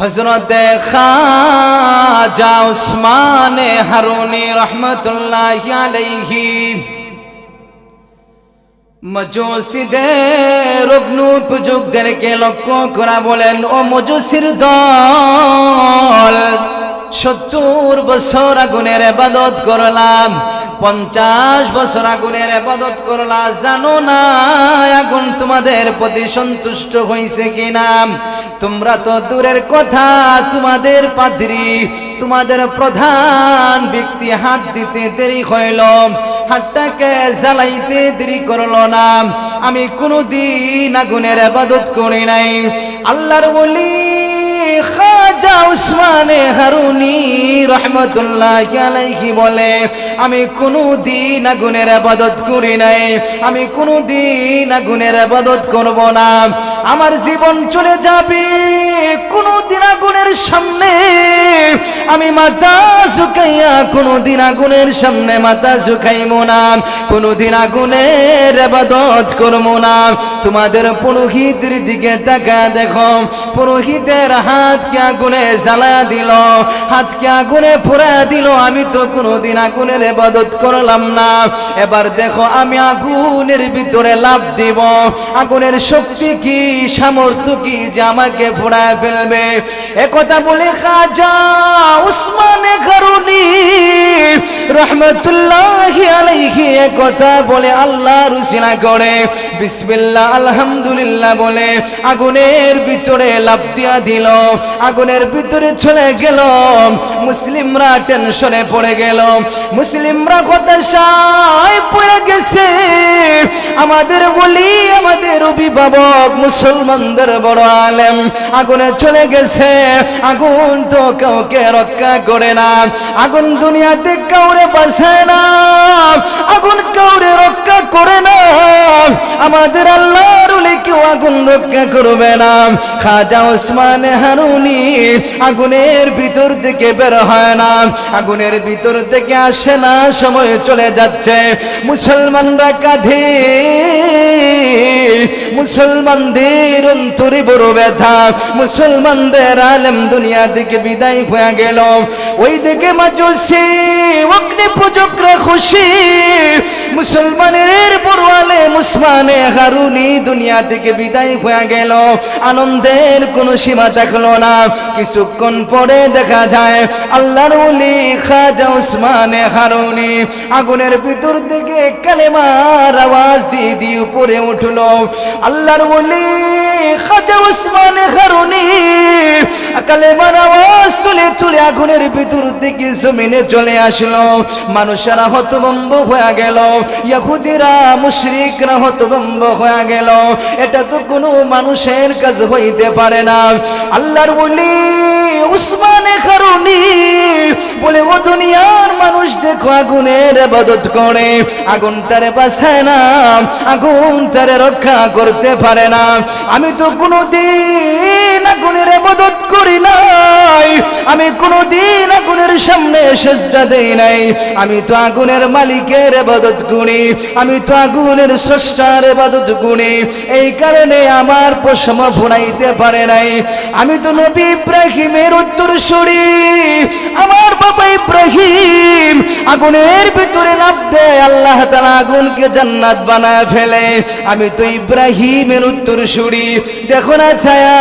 হজরতে খাজা উসমানে হারুনি রহমতুল্লাহ আলাইহি। মজুসিদের রুগ্ন উপযোগদেরকে লক্ষ্য করা বলেন, ও মজুসির দল, সত্তর বছর আগুনের আবাদত করলাম। পঞ্চাশ বছর আগুনের আবাদত করলা, জানো না আগুন তোমাদের প্রতি সন্তুষ্ট হয়েছে কিনা? তোমরা তো দূরের কথা, তোমাদের পাদ্রি, তোমাদের প্রধান ব্যক্তি হাত দিতে দেরি হইল, হাতটাকে জ্বালাইতে দেরি করল না। আমি কোনোদিন আগুনের আবাদত করি নাই। আল্লাহর বলি খাজা উসমানে হারুনি রহমতুল্লাহ আলাইহি বলে, আমি কোনো দিন আগুনের আবাদত করি নাই, আমি কোনো দিন আগুনের আবাদত করব না। আমার জীবন চলে যাবে কোনো দিন আগুনের সামনে। আমি মাথা ঝুঁকাইয়া কোনো দিন আগুনের সামনে মাথা ঝুঁকাইব না কোনো দিন আগুনের আবাদত করব না। তোমাদের পুরোহিতের দিকে তাকা দেখো, পুরোহিতের হাতকে আগুনে জ্বালা দিল, হাতকে আগুনে পোড়া দিল, আমি তো কোনোদিন আগুনের এবাদত করলাম না। এবার দেখো আমি আগুনের ভিতরে লাভ দিব। আগুনের শক্তি কি, সামর্থ্য কি যে আমাকে পোড়ায় ফেলবে? একথা বলে খাজা উসমানে কারণী রহমতুল্লাহ আলাইহি একথা বলে আল্লাহ রুসিনা করে। বিসমিল্লাহ, আলহামদুলিল্লাহ বলে আগুনের ভিতরে লাভ দিয়া দিল। আগুনের ভিতরে চলে গেল মুসলিমরা টেনশনে পড়ে গেল মুসলিমরা হতাশায় পড়ে গেছে। আমাদের বলি, আমাদের অভিভাবক, মুসলমানদের বড় আলেম আগুনে চলে গেছে। আগুন তো কাউকে রক্ষা করে না। আগুন দুনিয়াতে কাউরে বাঁচায় না। আগুন কাউরে রক্ষা করে না। আমাদের কেউ আগুন রক্ষা করবে না। খাজা ওসমান হারুনি আগুনের ভিতর থেকে বের হয় না। আগুনের ভিতর থেকে আসে না, সময় চলে যাচ্ছে। মুসলমানরা কাঁধে, মুসলমানদের অন্তরে বড় ব্যথা। মুসলমানদের আলেম দুনিয়া থেকে বিদায় হয়ে গেল। ওই দিকে মাজসি অগ্নি পূজকরা খুশি। মুসলমানের বড় আলেম উসমানে হারুনি দুনিয়া থেকে বিদায় হয়ে গেল। আনন্দের কোনো সীমা থাকল না। কিছুক্ষণ পরে দেখা যায়, আল্লাহর ওলি খাজা উসমানে হারুনি আগুনের ভিতর থেকে কালেমার আওয়াজ দিয়ে দিয়ে উপরে উঠল। আল্লাহর ওলি খাজা উসমানে হারুনি কালেমার আওয়াজ তুলে তুলে আগুনের ভিতর থেকে জমিনে চলে আসলো। মানুষেরা হতভম্ব হয়ে গেল। ইয়াহুদিরা মুশরিকরা হতভম্ব হয়ে গেল। এটা তো কোনো মানুষের কাজ হইতে পারে না। আল্লাহর বলি উসমানে কারণি বলে, ও দুনিয়ার মানুষ দেখো আগুনের আবাদত করে। আগুন তারে বাঁচায় না, আগুন তারে রক্ষা করতে পারে না। আমি তো কোনো দিন আগুনের আবাদত করি নাই। আমি কোনো দিন আগুনের সামনে সেজদা দেই নাই। আমি তো আগুনের মালিকের আবাদত করি আমি তো আগুনের স্রষ্টার আবাদত করি এই কারণে আমার পশম ভুনাইতে পারে নাই। আমি তো নবী ইব্রাহিমের উত্তর সরি আমার বাবা ইব্রাহিম আগুনের ভিতরে লাভ দেয় আল্লাহ তালা আগুনকে জান্নাত বানায় ফেলে। আমি তো ইব্রাহিমের উত্তর সরি দেখো না ছায়া,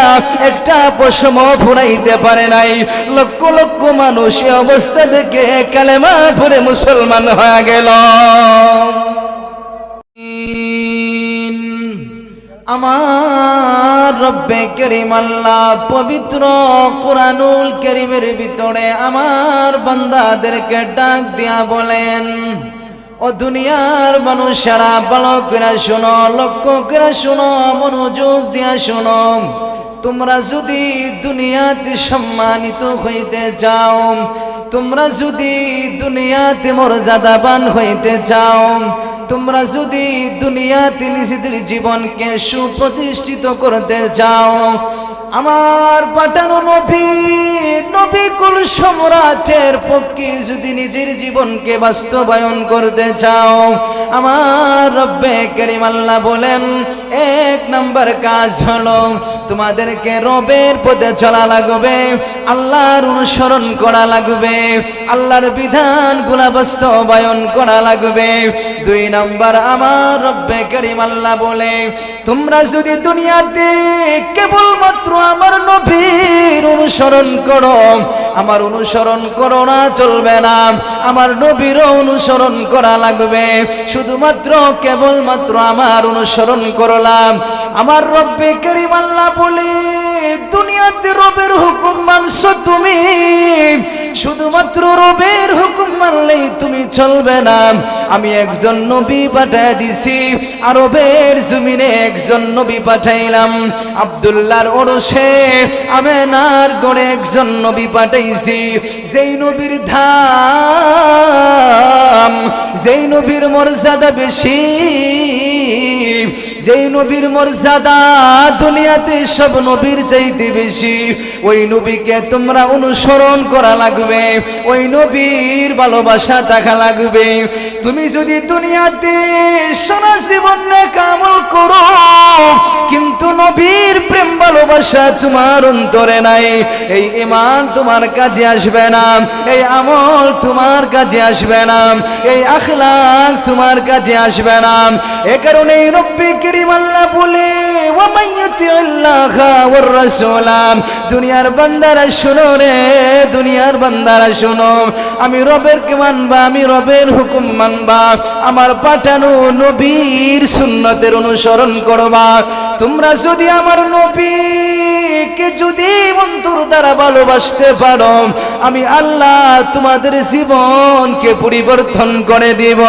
একটা পশম ফুরাইতে পারে নাই। লক্ষ লক্ষ মানুষ অবস্থা দেখে কালেমা পরে মুসলমান হয়ে গেল। আমার রব্বে করিম আল্লাহ পবিত্র কোরআনুল করিমের ভিতরে আমার বান্দাদেরকে ডাক দিয়া বলেন, ও দুনিয়ার মানুষেরা, ভালো করে শোনো, লক্ষ্য করে শোনো, মনোযোগ দিয়া শোনো। তোমরা যদি দুনিয়াতে সম্মানিত হইতে চাও, তোমরা যদি দুনিয়াতে মর্যাদাবান হইতে চাও তোমরা যদি দুনিয়াতে নিজেদের জীবনকে সুপ্রতিষ্ঠিত করতে চাও, আমার পাঠানো নবী নবী কুল সম্রাটের পক্ষে যদি নিজের জীবনকে বাস্তবায়ন করতে চাও, আমার রব্বে করিম আল্লাহ বলেন, এক নাম্বার কাজ হলো তোমাদেরকে রবের পথে চলা লাগবে, আল্লাহর অনুসরণ করা লাগবে, আল্লাহর বিধানগুলা বাস্তবায়ন করা লাগবে। দুই নাম্বার আমার রব্বে করিম আল্লাহ বলে, তোমরা যদি দুনিয়াতে কেবলমাত্র আমার নবীর অনুসরণ করো, আমার অনুসরণ করো না, চলবে না। আমার নবীরও অনুসরণ করা লাগবে। শুধুমাত্র কেবলমাত্র আমার অনুসরণ করলাম। আমার রব্বে করিম আল্লাহ বলে দুনিয়াতে রবের হুকুম মানছো তুমি। শুধুমাত্র রবের হুকুম মানলেই তুমি চলবে না। আমি একজন নবী পাঠায় দিছি, আরবের জমিনে একজন নবী পাঠাইলাম। আব্দুল্লাহর ওরসে আমেনার গড়ে একজন নবী পাঠাইছি। যেই নবীর ধাম, যেই নবীর মর্যাদা বেশি যেই নবীর মর্যাদা দুনিয়াতে সব নবীর চাইতে বেশি, ওই নবীকে তোমরা অনুসরণ করা লাগবে, ওই নবীর ভালোবাসা থাকা লাগবে। তুমি যদি দুনিয়াতে সারা জীবন কামল করো, কিন্তু নবীর প্রেম ভালোবাসা তোমার অন্তরে নাই, এই ইমান তোমার কাজে আসবে না, এই আমল তোমার কাজে আসবে না, এই আখলাক তোমার কাজে আসবে না। এ কারণে রব্বি করিম আল্লাহ বলে ওয়ার রাসূলাম দুনিয়ার বান্দারা শোনো রে, দুনিয়ার বান্দারা শোনো। আমি রবের কে মানবা, আমি রবের হুকুম মানবা। আমার পাঠানো নবীর সুন্নতের অনুসরণ করবা। তোমরা যদি আমার নবীকে যদি অন্তর দ্বারা ভালোবাসতে পারো, আমি আল্লাহ তোমাদের জীবনকে পরিবর্তন করে দিব।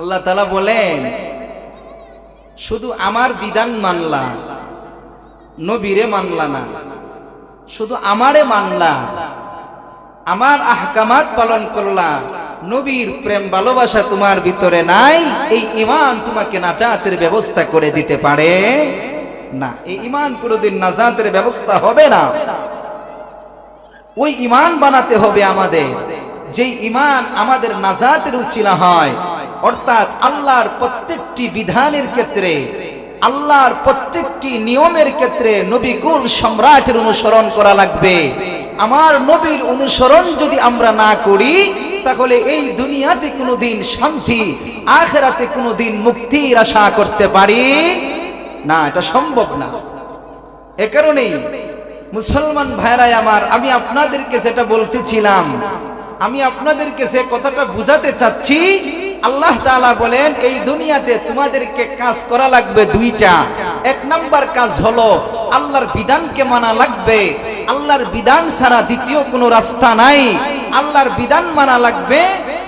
আল্লাহ তালা বলেন, শুধু আমার বিধান মানলা, নবীরে মানলা না। শুধু আমারে মানলা, আমার আহকামাত পালন করলা, নবীর প্রেম ভালোবাসা তোমার ভিতরে নাই, এই ইমান তোমাকে নাজাতের ব্যবস্থা করে দিতে পারে না। এই ইমান কোনোদিন নাজাতের ব্যবস্থা হবে না। ওই ইমান বানাতে হবে আমাদের। যে ইমান আমাদের নাজাতের উচিলা হয় অর্থাৎ আল্লাহর প্রত্যেকটি বিধানের ক্ষেত্রে, আল্লাহর প্রত্যেকটি নিয়মের ক্ষেত্রে নবীকুল সম্রাটের অনুসরণ করা লাগবে। আমার নবীর অনুসরণ যদি আমরা না করি, তাহলে এই দুনিয়াতে কোনোদিন শান্তি, আখেরাতে কোনোদিন মুক্তির আশা করতে পারি? না, এটা সম্ভব না। এ কারণেই মুসলমান ভাইরাই আমার, আমি আপনাদেরকে যেটা বলতেছিলাম, আমি আপনাদেরকে সে কথাটা বুঝাতে চাচ্ছি আল্লাহ তাআলা বলেন, এই দুনিয়াতে তোমাদেরকে কাজ করা লাগবে দুইটা। এক নাম্বার কাজ হলো, আল্লাহর বিধানকে মানা লাগবে। আল্লাহর বিধান ছাড়া দ্বিতীয় কোনো রাস্তা নাই। আল্লাহর বিধান মানা লাগবে।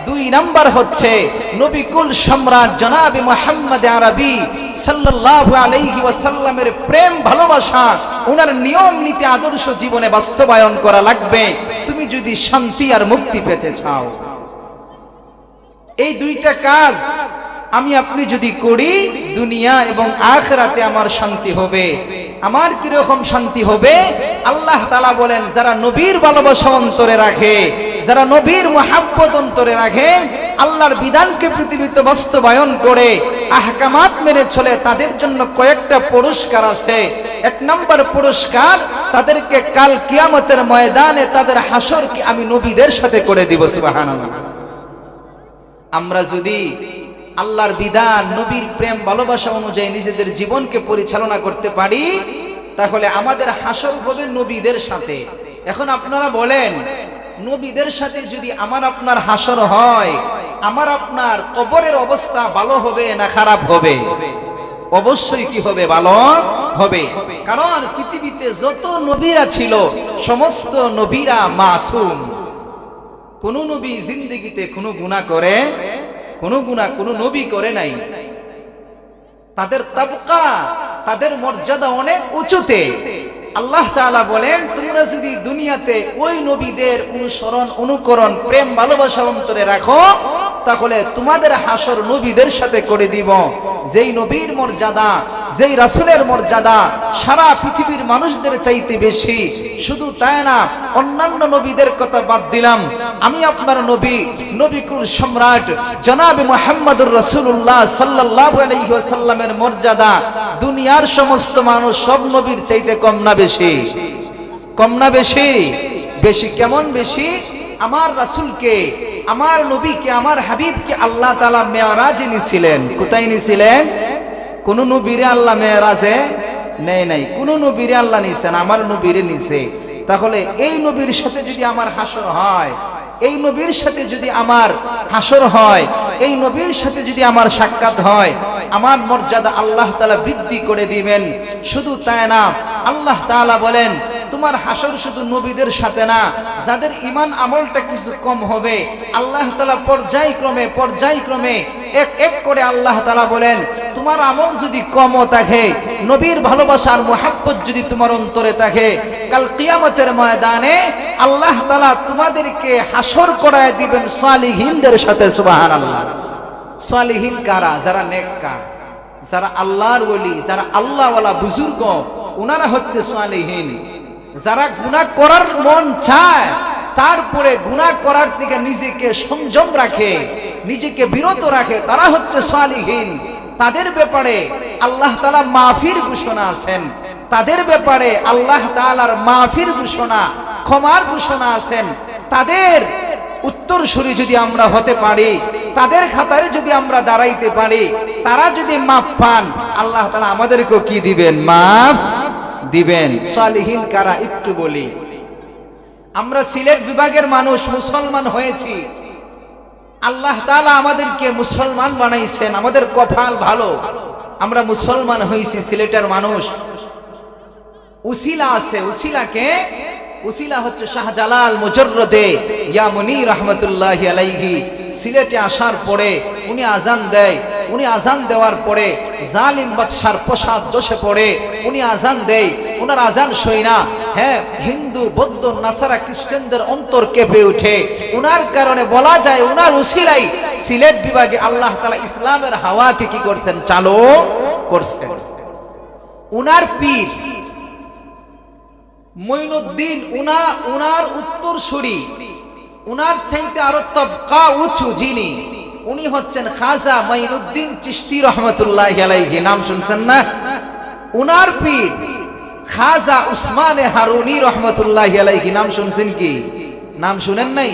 দুই নাম্বার হচ্ছে, নবিকুল সম্রাট জনাবি মোহাম্মদ আরবি সাল্লাল্লাহু আলাইহি ওয়াসাল্লামের প্রেম, ভালোবাসা ওনার নিয়ম নীতি, আদর্শ জীবনে বাস্তবায়ন করা লাগবে। তুমি যদি শান্তি আর মুক্তি পেতে চাও। এই দুইটা কাজ আমি আপনি যদি করি, দুনিয়া এবং আখরাতে আমার শান্তি হবে। আমার কীরকম শান্তি হবে? আল্লাহ তালা বলেন, যারা নবীর ভালোবাসা অন্তরে রাখে, যারা নবীর মহাব্বত অন্তরে রাখে, আল্লাহর বিধানকে পৃথিবীতে বাস্তবায়ন করে, আহকামাত মেনে চলে, তাদের জন্য কয়েকটা পুরস্কার আছে। এক নম্বর পুরস্কার, তাদেরকে কাল কিয়ামতের ময়দানে তাদের হাসরকে আমি নবীদের সাথে করে দিব, সুবহানাল্লাহ। আমরা যদি আল্লাহর বিধান, নবীর প্রেম, ভালোবাসা অনুযায়ী নিজেদের জীবনকে পরিচালনা করতে পারি, তাহলে আমাদের হাসর হবে নবীদের সাথে। এখন আপনারা বলেন, নবীদের সাথে যদি আমার আপনার হাসর হয়, আমার আপনার কবরের অবস্থা ভালো হবে না খারাপ হবে? অবশ্যই কি হবে? ভালো হবে। কারণ পৃথিবীতে যত নবীরা ছিল, সমস্ত নবীরা মাসুম। কোন নবী জিন্দিগিতে কোনো গুণা করে, কোন গুণা কোন নবী করে নাই। তাদের তাবকা, তাদের মর্যাদা অনেক উঁচুতে। আল্লাহ তাআলা বলেন, তোমরা যদি দুনিয়াতে ওই নবীদের অনুসরণ, অনুকরণ, প্রেম, ভালোবাসা অন্তরে রাখো তাহলে তোমাদের হাসর নবীদের সাথে করে দিব। যেই নবীর মর্যাদা, যেই রাসুলের মর্যাদা সারা পৃথিবীর মানুষদের চাইতে বেশি। শুধু তাই না, অন্যান্য নবীদের কথা বাদ দিলাম। আমি আপনার নবী, নবিকুল সম্রাট জনাবে মোহাম্মদুর রসুল্লাহ সাল্লাহ আলহিহাসাল্লামের মর্যাদা। দুনিয়ার সমস্ত মানুষ সব নবীর চাইতে কম না বেশি। কম না বেশি? বেশি কেমন বেশি? আমার রাসুলকে আমার নবীকে, আমার হাবিবকে আল্লাহ তালা মেয়ারাজে নিছিলেন। কোথায় নিছিলেন? কোন নবীরে আল্লাহ মেয়ারাজে নেই নাই। কোন নবীরে আল্লাহ নিছেন আমার নবীরে নিছে। তাহলে এই নবীর সাথে যদি আমার হাসর হয়, এই নবীর সাথে যদি আমার হাসর হয়, এই নবীর সাথে যদি আমার সাক্ষাৎ হয়, আমার মর্যাদা আল্লাহ তালা বৃদ্ধি করে দিবেন। শুধু তাই না, আল্লাহ তাআলা বলেন তোমার হাসর শুধু নবীদের সাথে না, যাদের ইমান আমলটা কিছু কম হবে, আল্লাহ তালা পর্যায়ক্রমে পর্যায়ক্রমে এক এক করে আল্লাহ তালা বলেন, তোমার আমল যদি কমও থাকে, নবীর ভালোবাসার মোহাব্বত যদি তোমার অন্তরে থাকে, কাল কিয়ামতের ময়দানে আল্লাহ তালা তোমাদেরকে হাসর করায় দিবেন সালিহীনদের সাথে সুবাহান আল্লাহ সালিহীন কারা? যারা নেককার, যারা আল্লাহর বলি যারা আল্লাহওয়ালা বুজুর্গ ওনারা হচ্ছে সালিহীন। যারা গুনাহ করার মন চায়, তারপরে গুনাহ করার দিকে নিজেকে সংযম রাখে, নিজেকে বিরত রাখে, তারা হচ্ছে সালিহীন। তাদের ব্যাপারে আল্লাহ তাআলা মাফির ঘোষণা আছেন। তাদের ব্যাপারে আল্লাহ তাআলার মাফির ঘোষণা, ক্ষমার ঘোষণা আছেন। তাদের উত্তরসূরি যদি আমরা হতে পারি, তাদের খাতারে যদি আমরা দাঁড়াইতে পারি, তারা যদি মাপ পান, আল্লাহ তাআলা আমাদেরকে কি দিবেন? মাপ দিবেন। সালিহীন কারা, একটু বলি। আমরা সিলেট বিভাগের মানুষ, মুসলমান হয়েছি। আল্লাহ তালা আমাদেরকে মুসলমান বানাইছেন, আমাদের কপাল ভালো। আমরা মুসলমান হয়েছি সিলেটের মানুষ। উসিলা আছে, উসিলাকে উসিলা হচ্ছে শাহজালাল মুজররদে। ইয়া মুনি রহমতুল্লাহ আলাইহি। সিলেটে আসার পরে উনি আজান দেয়। উনি আজান দেওয়ার পরে জালিম বাদশার প্রসাদ দোষে পড়ে। উনি আজান দেয়। ওনার আজান সই না। হ্যাঁ হিন্দু, বৌদ্ধ, নাসারা, খ্রিস্টানদের অন্তর কেঁপে উঠে উনার কারণে বলা যায় উনার উসিলাই সিলেট বিভাগে আল্লাহ তাআলা ইসলামের হাওয়াকে কি করছেন? চালু করছেন। উনার পীর মঈনুদ্দিন উনা, উনার উত্তর সুরি। উনার চাইতে আরও তবকা উঁচু যিনি, উনি হচ্ছেন খাজা মঈনুদ্দিন চিশতি রহমতুল্লাহ আলাইহি। নাম শুনছেন না? উনার পীর খাজা উসমানে হারুনি রহমতুল্লাহ আলাইহি। নাম শুনছেন কি? নাম শুনেন নাই?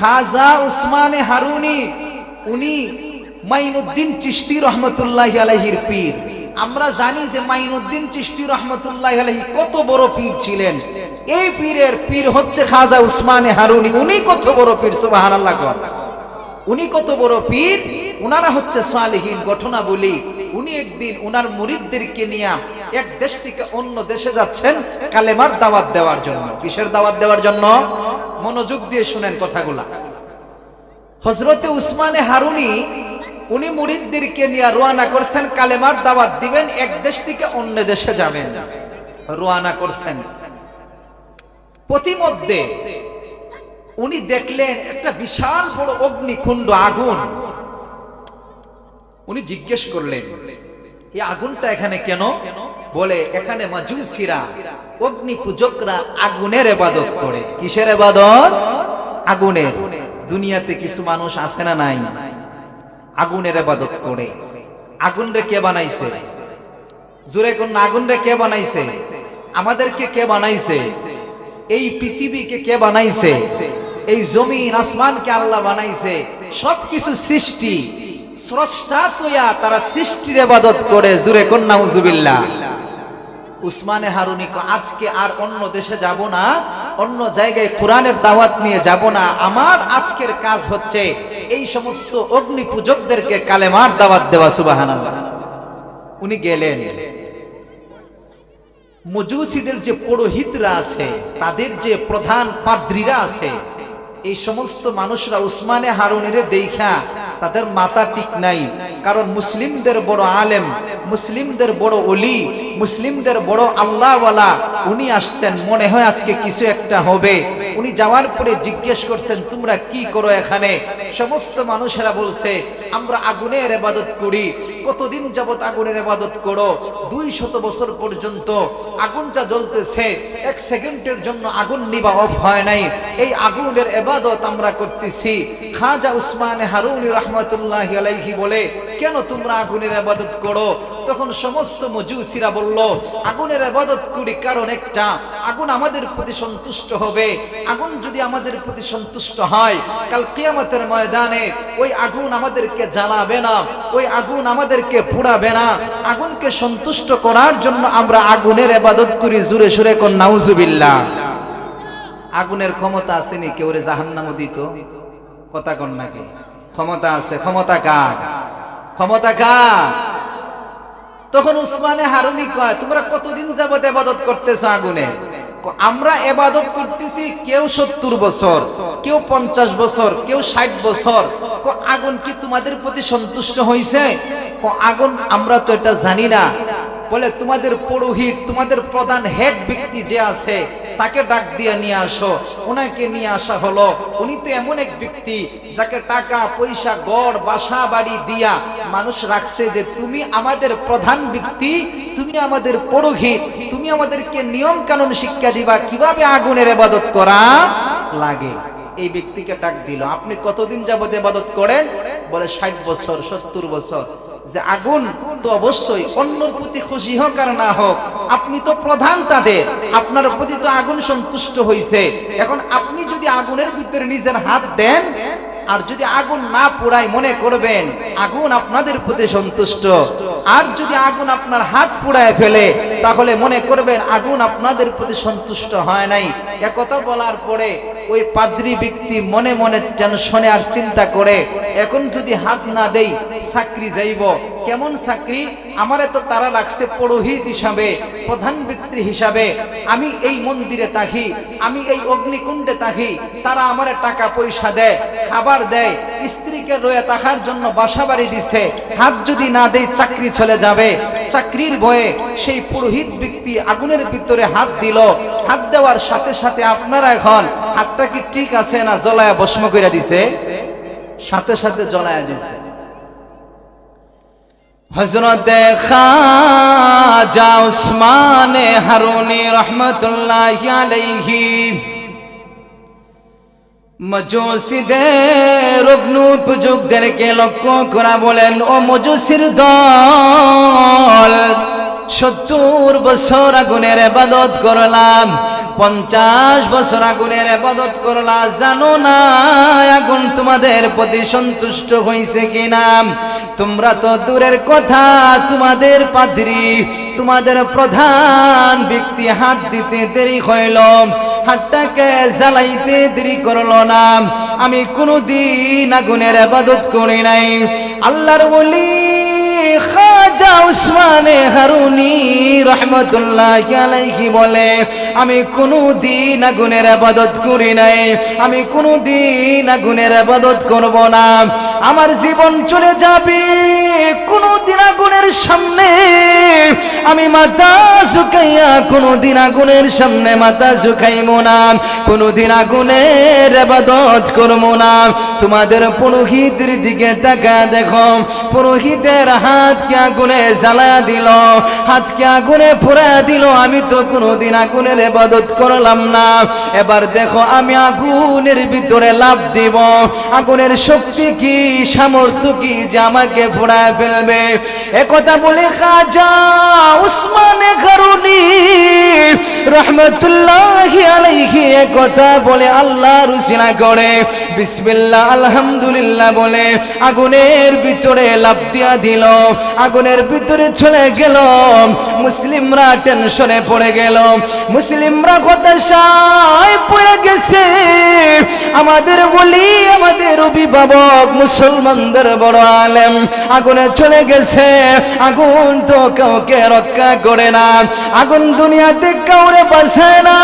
খাজা উসমানে হারুনি, উনি মাইনুদ্দিন চিশতি রহমতুল্লাহ আলাইহির পীর। আমরা জানি যে মাইনুদ্দিন চিশতি রহমতুল্লাহ আলাইহি কত বড় পীর ছিলেন। এই পীরের পীর হচ্ছে খাজা উসমানে হারুনি। উনি কত বড় পীর কর। উনি কত বড় পীর? উনারা হচ্ছে সালিহীন ঘটনা বলি উনি একদিন উনার মুরিদদেরকে নিয়ে এক দেশ থেকে অন্য দেশে যাচ্ছেন কালেমার দাওয়াত দেওয়ার জন্য। কিসের দাওয়াত দেওয়ার জন্য? মনোযোগ দিয়ে শুনেন কথাগুলা। হজরতে উসমানে হারুনি উনি মুরিদদেরকে নিয়ে রোয়ানা করছেন, কালেমার দাওয়াত দিবেন, এক দেশ থেকে অন্য দেশে যাবেন। রোয়ানা করছেন। প্রতিমধ্যে উনি দেখলেন একটা বিশাল বড় অগ্নিকুণ্ড, আগুন। উনি জিজ্ঞেস করলেন, এই আগুনটা এখানে কেন? বলে, এখানে মাজুসিরা অগ্নি পূজকরা আগুনের এবাদত করে। কিসের এবাদত? আগুনের। দুনিয়াতে কিছু মানুষ আছে না নাই? আগুনের আবাদত করে। আগুন রে কে বানাইছে? জোরে কোন আগুন রে কে বানাইছে? আমাদেরকে কে বানাইছে? এই পৃথিবীকে কে বানাইছে? এই জমিন, আসমানকে আল্লাহ বানাইছে। সবকিছু সৃষ্টি। স্রষ্টা তোয়া তারা সৃষ্টির আবাদত করে। জুরে কোন উজুবিল্লাহ উসমানে হারুনি আজকে আর অন্য দেশে যাব না, অন্য জায়গায় কোরআনের দাওয়াত নিয়ে যাব না, আমার আজকের কাজ হচ্ছে এই সমস্ত অগ্নি পূজকদেরকে কালেমার দাওয়াত দেওয়া, সুবহানাল্লাহ। উনি গেলেন। মজুসিদের যে পুরোহিতরা আছে, তাদের যে প্রধান পাদ্রীরা আছে, এই সমস্ত মানুষরা উসমানে হারুনিরে দেখা তাদের মাথা ঠিক নাই। কারণ মুসলিমদের বড় আলেম, মুসলিমদের বড় অলি মুসলিমদের বড় আল্লাহওয়ালা, উনি আসছেন, মনে হয় আজকে কিছু একটা হবে। উনি যাওয়ার পরে জিজ্ঞেস করছেন, তোমরা কি করো এখানে? সমস্ত মানুষেরা বলছে, আমরা আগুনের এবাদত করি কতদিন যাবত আগুনের আবাদত করো? দুই শত বছর পর্যন্ত আগুন যা জ্বলতেছে। এক সেকেন্ডের জন্য আগুন নিবা অফ হয় নাই। এই আগুনের এবাদত আমরা করতেছি। খাজা উসমান হারুন রহমতুল্লাহ আলাইহি বলে, কেন তোমরা আগুনের আবাদত করো? তখন সমস্ত মজুসিরা বলল, আগুনের আবাদত করি, কারণ একটা, আগুন আমাদের প্রতি সন্তুষ্ট হবে। আগুন যদি আমাদের প্রতি সন্তুষ্ট হয়, কাল কিয়ামতের ময়দানে ওই আগুন আমাদেরকে জ্বালাবে না, ওই আগুন আমাদেরকে পুড়াবে না। আগুনকে সন্তুষ্ট করার জন্য আমরা আগুনের আবাদত করি জুরে সুরে কোন নাউজুবিল্লাহ। আগুনের ক্ষমতা আসেনি কেউ রে জাহান্নামও দিত? কথা কন নাকি? ক্ষমতা আছে, ক্ষমতা কার? ক্ষমতা কার? তখন উসমানে হারুনি কয়, তোমরা কতদিন যাবত এবাদত করতেছো আগুনে? আমরা এবাদত করতেছি কেউ সত্তর বছর, কেউ পঞ্চাশ বছর, কেউ ষাট বছর। আগুন কি তোমাদের প্রতি সন্তুষ্ট হয়েছে আগুন, আমরা তো এটা জানি না। বলে, তোমাদের পুরোহিত, তোমাদের প্রধান হেড ব্যক্তি যে আছে, তাকে ডাক দিয়ে নিয়ে আসো। ওনাকে নিয়ে আসা হলো। উনি তো এমন এক ব্যক্তি যাকে টাকা, পয়সা, গড়, বাসা, বাড়ি দিয়া মানুষ রাখছে যে, তুমি আমাদের প্রধান ব্যক্তি, তুমি আমাদের পুরোহিত, তুমি আমাদেরকে নিয়ম কানুন শিক্ষা দিবা, কীভাবে আগুনের এবাদত করা লাগে? এই ব্যক্তিকে ডাক দিল, আপনি কতদিন যাবত এবাদত করেন? বলে, ষাট বছর, সত্তর বছর। যে আগুন তো অবশ্যই অন্যর প্রতি খুশি হোক আর না হোক, আপনি তো প্রধান তাদের, আপনার প্রতি তো আগুন সন্তুষ্ট হয়েছে এখন আপনি যদি আগুনের ভিতরে নিজের হাত দেন, আর যদি আগুন না পোড়ায় মনে করবেন, আগুন আপনাদের প্রতি সন্তুষ্ট। আর যদি আগুন আপনার হাত পোড়ায় ফেলে, তাহলে মনে করবেন আগুন আপনাদের প্রতি সন্তুষ্ট হয় নাই। একথা বলার পরে ওই পাদ্রী ব্যক্তি মনে মনে টেনশনে আর চিন্তা করে, এখন যদি হাত না দেই চাকরি যাইব। কেমন চাকরি আমারে তো তারা রাখছে পুরোহিত হিসাবে, প্রধান ব্যক্তি হিসাবে। আমি এই মন্দিরে থাকি, আমি এই অগ্নিকুণ্ডে থাকি। তারা আমারে টাকা পয়সা দেয়, খাবার দেয়, স্ত্রীকে রয়ে থাকার জন্য বাসা বাড়ি দিছে। হাত যদি না দেই, চাকরি চলে যাবে। চাকরির ভয়ে সেই পুরোহিত ব্যক্তি আগুনের ভিতরে হাত দিল। হাত দেওয়ার সাথে সাথে আপনারা এখন হাতটা কি ঠিক আছে না জ্বলায়া ভস্ম করে দিছে? সাথে সাথে জ্বলায়া দিছে। হজরত খাজা উসমান হারুনি রহমতুল্লাহ আলাইহি মজুসিদের রুগ্ন উপযোগদেরকে লক্ষ্য করা বলেন ও মজুসির দল সত্তর বছর আগুনের আবাদত করলাম পঞ্চাশ বছর আগুনের আবাদত করলা, জানো না আগুন তোমাদের প্রতি সন্তুষ্ট হয়েছে কিনা? তোমরা তো দূরের কথা, তোমাদের পাদ্রি, তোমাদের প্রধান ব্যক্তি হাত দিতে দেরি হইল, হাতটাকে জ্বালাইতে দেরি করল না। আমি কোনোদিন আগুনের আবাদত করি নাই। আল্লাহর বলি উসমানে হারুনি রহমতুল্লাহ বলে, আমি কোনো দিন আগুনের আবাদত করি নাই, আমি কোনো দিন আগুনের আবাদত করব না। আমার জীবন চলে যাবে কোনো দিন আগুনের সামনে। আমি মাথা ঝুঁকাইয়া কোনো দিন আগুনের সামনে মাথা ঝুঁকাইব না কোনো দিন আগুনের আবাদত করব না। তোমাদের পুরোহিতের দিকে তাকা দেখো, পুরোহিতের হাতকে আগুনে জ্বালা দিল, হাতকে আগুনে পোড়া দিল, আমি তো কোনোদিন আগুনের এবাদত করলাম না। এবার দেখো আমি আগুনের ভিতরে লাভ দিব। আগুনের শক্তি কি, সামর্থ্য কি যে আমাকে পোড়ায় ফেলবে? একথা বলে খাজা উসমানে কারণী রহমতুল্লাহ আলাইহি একথা বলে আল্লাহ রুসিনা করে। বিসমিল্লাহ, আলহামদুলিল্লাহ বলে আগুনের ভিতরে লাভ দিয়া দিল। আগুনের ভিতরে চলে গেল মুসলিমরা টেনশনে পড়ে গেল মুসলিমরা হতাশায় পড়ে গেছে। আমাদের বলি অভিভাবক মুসলমানদের বড় আলেম। আগুনে চলে গেছে। আগুন তো কাউকে রক্ষা করে না। আগুন দুনিয়াতে কাউরে বাঁচায় না।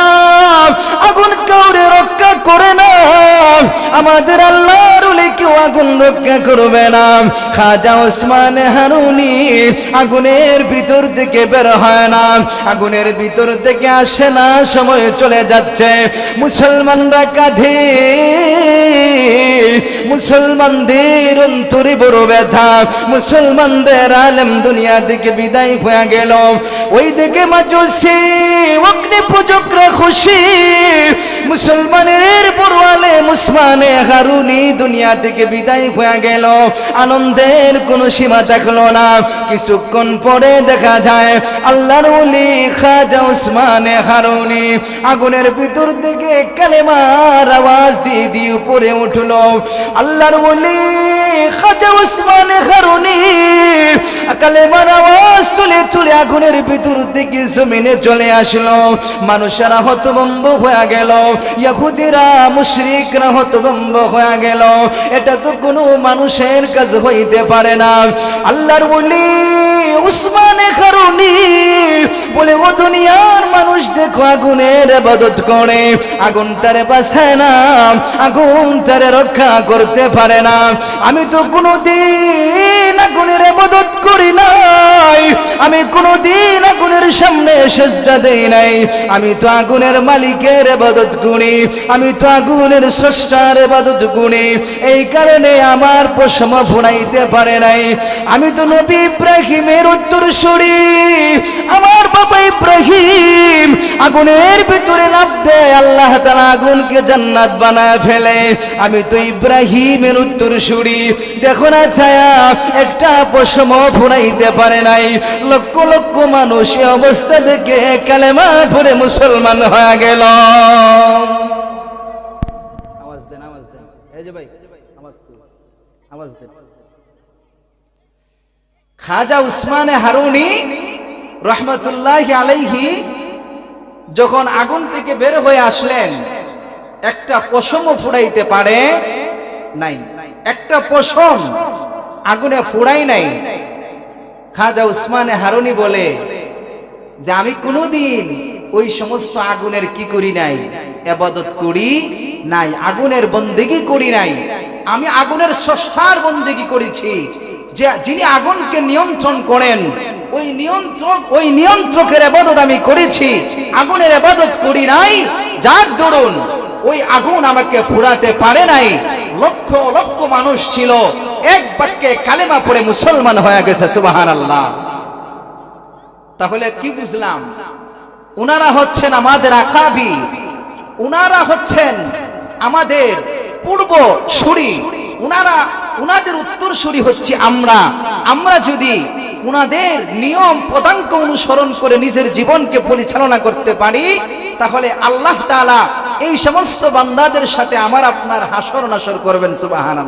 আগুন কাউরে রক্ষা করে না। আমাদের আল্লাহ কেউ আগুন রক্ষা করবে না। খাজা ওসমান হারুনি আগুনের ভিতর থেকে বের হয় না। আগুনের ভিতর থেকে আসে না, সময় চলে যাচ্ছে। মুসলমানরা কাঁধে মুসলমানদের অন্তরে বড় ব্যথা। মুসলমানদের আলম দুনিয়া থেকে বিদায় হয়ে গেল। ওই দিকে মাজসি অগ্নি পূজকরা খুশি মুসলমানের উসমানে হারুনি দুনিয়া থেকে বিদায় হয়ে গেল। আনন্দের কোনো সীমা থাকল না। কিছুক্ষণ পরে দেখা যায়, আল্লাহর ওলি খাজা উসমানে হারুনি আগুনের ভিতর থেকে কালেমার আওয়াজ দিয়ে দিয়ে উপরে উঠল। আল্লাহর ওলি খাজা উসমানে হারুনি কালেমার আওয়াজ তুলে তুলে আগুনের ভিতর থেকে জমিনে চলে আসলো। মানুষেরা হতভম্ব হয়ে গেল। ইয়াহুদিরা, মুশরিকরা হতভম্ব হয়ে গেল। এটা তো কোনো মানুষের কাজ হইতে পারে না। আল্লাহর বলি উসমানে কারণি বলে, ও দুনিয়ার দেখো আগুনের আবাদত করে। আগুন তারে বাঁচায় না, আগুন তারে রক্ষা করতে পারে না। আমি তো কোনো দিন আগুনের আবাদত করি নাই। আমি কোনো দিন আগুনের সামনে সেজদা দেই নাই। আমি তো আগুনের মালিকের আবাদত করি আমি তো আগুনের স্রষ্টার আবাদত করি এই কারণে আমার পশম ফুরাইতে পারে নাই। আমি তো নবী ইব্রাহিমের উত্তর সরি আমার বাবা ইব্রাহিম আগুনের ভিতরে লাভ আল্লাহ তালা আগুনকে জান্নাত বানায় ফেলে। আমি তো ইব্রাহিমের উত্তর সরি দেখো না ছায়া, একটা পশম ফুরাইতে পারে নাই। লক্ষ লক্ষ মানুষ এ অবস্থা থেকে কালেমা পরে মুসলমান হয়ে গেল। ভাই খাজা উসমানে হারুনি রহমতুল্লাহ আলাইহি যখন আগুন থেকে বের হয়ে আসলেন, একটা পশমও ফুড়াইতে পারে নাই। একটা পশম আগুনে ফুড়াই নাই। খাজা উসমানে হারুনি বলে, যে আমি কোনোদিন ওই সমস্ত আগুনের কি করি নাই, এবাদত করি নাই, আগুনের বন্দেগি করি নাই। আমি আগুনের সস্তার বন্দেগি করেছি। যে, যিনি আগুনকে নিয়ন্ত্রণ করেন ওই নিয়ন্ত্রক, ওই নিয়ন্ত্রকের এবাদত আমি করেছি। আগুনের এবাদত করি নাই। যার দরুন ওই আগুন আমাকে পারে নাই। লক্ষ লক্ষ মানুষ ছিল। এক বাক্যে কালেমা পড়ে মুসলমান হয়ে গেছে সুবাহান আল্লাহ তাহলে কি বুঝলাম? উনারা হচ্ছেন আমাদের আকাবি। উনারা হচ্ছেন আমাদের পূর্ব সুরি উনারা, উনাদের উত্তরসূরি হচ্ছে আমরা। আমরা যদি উনাদের নিয়ম পদাঙ্ক অনুসরণ করে নিজের জীবনকে পরিচালনা করতে পারি, তাহলে আল্লাহ তালা এই সমস্ত বান্দাদের সাথে আমার আপনার হাসর নাসর করবেন সুবাহান